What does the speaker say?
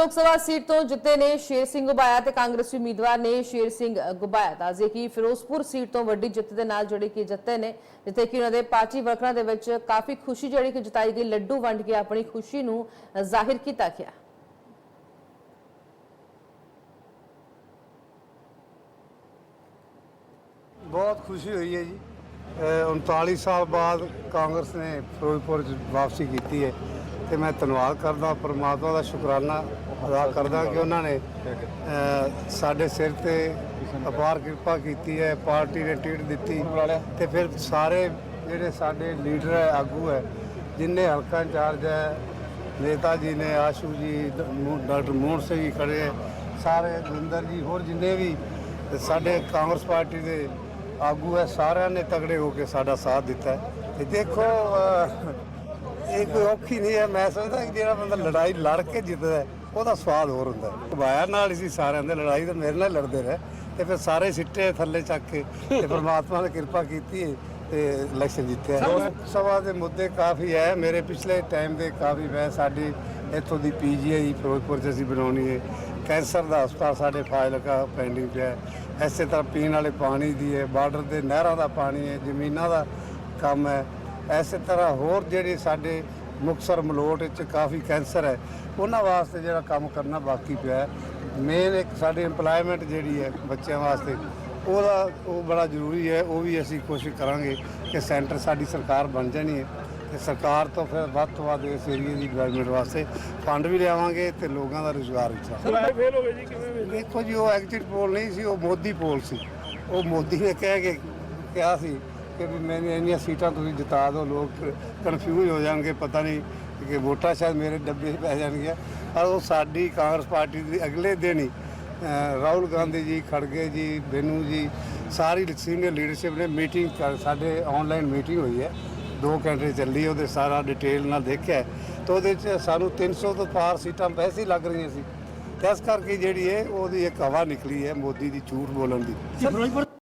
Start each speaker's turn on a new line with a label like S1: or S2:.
S1: ਲੋਕ ਸਭਾ ਸੀਟ ਤੋਂ ਜਿੱਤੇ ਨੇ ਸ਼ੇਰ ਸਿੰਘ ਗੁਬਾਇਆ ਤੇ ਕਾਂਗਰਸੀ ਉਮੀਦਵਾਰ ਨੇ ਸ਼ੇਰ ਸਿੰਘ ਗੁਬਾਇਆ। ਦੱਸਦੇ ਕਿ ਫਿਰੋਜ਼ਪੁਰ ਸੀਟ ਤੋਂ ਵੱਡੀ ਜਿੱਤ ਦੇ ਨਾਲ ਜਿਹੜੇ ਕਿ ਜਿੱਤੇ ਨੇ, ਜਿੱਥੇ ਕਿ ਉਹਨਾਂ ਦੇ ਪਾਰਟੀ ਵਰਕਰਾਂ ਦੇ ਵਿੱਚ ਕਾਫੀ ਖੁਸ਼ੀ ਜਿਹੜੀ ਕਿ ਜਤਾਈ ਗਈ, ਲੱਡੂ ਵੰਡ ਕੇ ਆਪਣੀ ਖੁਸ਼ੀ ਨੂੰ ਜ਼ਾਹਿਰ ਕੀਤਾ ਗਿਆ।
S2: ਬਹੁਤ ਖੁਸ਼ੀ ਹੋਈ ਹੈ ਜੀ। ਅਹ 39 ਸਾਲ ਬਾਅਦ ਕਾਂਗਰਸ ਨੇ ਫਿਰੋਜ਼ਪੁਰ 'ਚ ਵਾਪਸੀ ਕੀਤੀ ਹੈ। ਤੇ ਮੈਂ ਧੰਨਵਾਦ ਕਰਦਾ ਪਰਮਾਤਮਾ ਦਾ ਸ਼ੁਕਰਾਨਾ ਅਦਾ ਕਰਦਾ ਕਿ ਉਹਨਾਂ ਨੇ ਅਹ ਸਾਡੇ ਸਿਰ ਤੇ ਅਪਾਰ ਕਿਰਪਾ ਕੀਤੀ ਹੈ ਪਾਰਟੀ ਨੇ ਟਿਕਟ ਦਿੱਤੀ। ਤੇ ਫਿਰ ਸਾਰੇ ਜਿਹੜੇ ਸਾਡੇ ਲੀਡਰ ਹੈ ਆਗੂ ਹੈ ਜਿੰਨੇ ਹਲਕਾ ਇੰਚਾਰਜ ਹੈ ਨੇਤਾ ਜੀ ਨੇ ਆਸ਼ੂ ਜੀ ਡ- ਮੋ- ਡਾਕਟਰ ਮੋਹਨ ਸਿੰਘ ਜੀ ਖੜੇ ਹੈ ਸਾਰੇ ਦਵਿੰਦਰ ਜੀ ਹੋਰ ਜਿੰਨੇ ਵੀ ਤੇ ਸਾਡੇ ਕਾਂਗਰਸ ਪਾਰਟੀ ਦੇ ਆਗੂ ਹੈ ਸਾਰਿਆਂ ਨੇ ਤਗੜੇ ਹੋ ਕੇ ਸਾਡਾ ਸਾਥ ਦਿੱਤਾ ਹੈ। ਤੇ ਦੇਖੋ ਅਹ, ਇਹ ਕੋਈ ਔਖੀ ਨਹੀਂ ਹੈ ਮੈਂ ਸਮਝਦਾ ਕਿ ਜਿਹੜਾ ਬੰਦਾ ਲੜਾਈ ਲੜ ਕੇ ਜਿੱਤਦਾ ਉਹਦਾ ਸਵਾਦ ਹੋਰ ਹੁੰਦਾ ਘੁਬਾਇਆ ਨਾਲ ਹੀ ਸੀ ਸਾਰਿਆਂ ਦੇ ਲੜਾਈ ਤਾਂ ਮੇਰੇ ਨਾਲ ਲੜਦੇ ਰਹੇ। ਤੇ ਫਿਰ ਸਾਰੇ ਸਿੱਟੇ ਥੱਲੇ ਚੱਕ ਕੇ ਤੇ ਪ੍ਰਮਾਤਮਾ ਨੇ ਕਿਰਪਾ ਕੀਤੀ ਹੈ ਤੇ ਇਲੈਕਸ਼ਨ ਜਿੱਤਿਆ। ਲੋਕ ਸਭਾ ਦੇ ਮੁੱਦੇ ਕਾਫੀ ਹੈ ਮੇਰੇ ਪਿਛਲੇ ਟਾਈਮ ਦੇ ਕਾਫੀ ਹੈ ਸਾਡੀ ਇੱਥੋਂ ਦੀ ਪੀਜੀਆਈ ਫਿਰੋਜ਼ਪੁਰ 'ਚ ਅਸੀਂ ਬਣਾਉਣੀ ਹੈ। ਕੈਂਸਰ ਦਾ ਹਸਪਤਾਲ ਸਾਡੇ ਫਾਜ਼ਿਲਕਾ ਪੈਂਡਿੰਗ ਪਿਆ ਹੈ। ਐਸੇ ਤਰ੍ਹਾਂ ਪੀਣ ਵਾਲੇ ਪਾਣੀ ਦੀ ਹੈ ਬਾਰਡਰ ਦੇ ਨਹਿਰਾਂ ਦਾ ਪਾਣੀ ਹੈ ਜ਼ਮੀਨਾਂ ਦਾ ਕੰਮ ਹੈ। ਐਸੇ ਤਰ੍ਹਾਂ ਹੋਰ ਜਿਹੜੇ ਸਾਡੇ ਮੁਕਸਰ ਮਲੋਟ ਵਿੱਚ ਕਾਫੀ ਕੈਂਸਰ ਹੈ ਉਹਨਾਂ ਵਾਸਤੇ ਜਿਹੜਾ ਕੰਮ ਕਰਨਾ ਬਾਕੀ ਪਿਆ ਮੇਨ ਇੱਕ ਸਾਡੀ EMPLOYMENT ਜਿਹੜੀ ਹੈ ਬੱਚਿਆਂ ਵਾਸਤੇ ਉਹਦਾ ਉਹ ਬੜਾ ਜ਼ਰੂਰੀ ਹੈ ਉਹ ਵੀ ਅਸੀਂ ਕੋਸ਼ਿਸ਼ ਕਰਾਂਗੇ ਕਿ ਸੈਂਟਰ ਸਾਡੀ ਸਰਕਾਰ ਬਣ ਜਾਣੀ ਹੈ। ਤੇ ਸਰਕਾਰ ਤੋਂ ਫਿਰ ਵੱਧ ਤੋਂ ਵੱਧ ਇਸ ਏਰੀਏ ਦੀ ਡਿਵੈਲਪਮੈਂਟ ਵਾਸਤੇ ਫੰਡ ਵੀ ਲਿਆਵਾਂਗੇ ਤੇ ਲੋਕਾਂ ਦਾ ਰੁਜ਼ਗਾਰ ਵੀ
S3: ਸਰਕਾਰ ਫੇਲ ਹੋ ਜੀ ਕਿਵੇਂ
S2: ਦੇਖੋ ਜੀ ਉਹ ਐਗਜ਼ਿਟ ਪੋਲ ਨਹੀਂ ਸੀ ਉਹ ਮੋਦੀ ਪੋਲ ਸੀ। ਉਹ ਮੋਦੀ ਨੇ ਕਹਿ ਕੇ ਕਿਹਾ ਸੀ ਕਿ ਵੀ ਮੈਨੂੰ ਇੰਨੀਆਂ ਸੀਟਾਂ ਤੁਸੀਂ ਜਿਤਾ ਦਿਓ ਲੋਕ ਕਨਫਿਊਜ਼ ਹੋ ਜਾਣਗੇ ਪਤਾ ਨਹੀਂ ਕਿ ਵੋਟਾਂ ਸ਼ਾਇਦ ਮੇਰੇ ਡੱਬੇ 'ਚ ਪੈ ਜਾਣਗੀਆਂ। ਪਰ ਉਹ ਸਾਡੀ ਕਾਂਗਰਸ ਪਾਰਟੀ ਦੀ ਅਗਲੇ ਦਿਨ ਹੀ ਅਹ, ਰਾਹੁਲ ਗਾਂਧੀ ਜੀ ਖੜਗੇ ਜੀ ਬੈਨੂ ਜੀ ਸਾਰੀ ਸੀਨੀਅਰ ਲੀਡਰਸ਼ਿਪ ਨੇ ਮੀਟਿੰਗ ਕਰ ਸਾਡੇ ਆਨਲਾਈਨ ਮੀਟਿੰਗ ਹੋਈ ਹੈ। ਦੋ ਘੰਟੇ ਚੱਲੀ ਉਹਦੇ ਸਾਰਾ ਡਿਟੇਲ ਨਾਲ ਦੇਖਿਆ ਤਾਂ ਉਹਦੇ 'ਚ ਸਾਨੂੰ 300 ਤੋਂ ਪਾਰ ਸੀਟਾਂ ਵੈਸੇ ਹੀ ਲੱਗ ਰਹੀਆਂ ਸੀ। ਤੇ ਇਸ ਕਰਕੇ ਜਿਹੜੀ ਹੈ ਉਹਦੀ ਇੱਕ ਹਵਾ ਨਿਕਲੀ ਹੈ ਮੋਦੀ ਦੀ ਝੂਠ ਬੋਲਣ ਦੀ।
S3: ਫਿਰੋਜ਼ਪੁਰ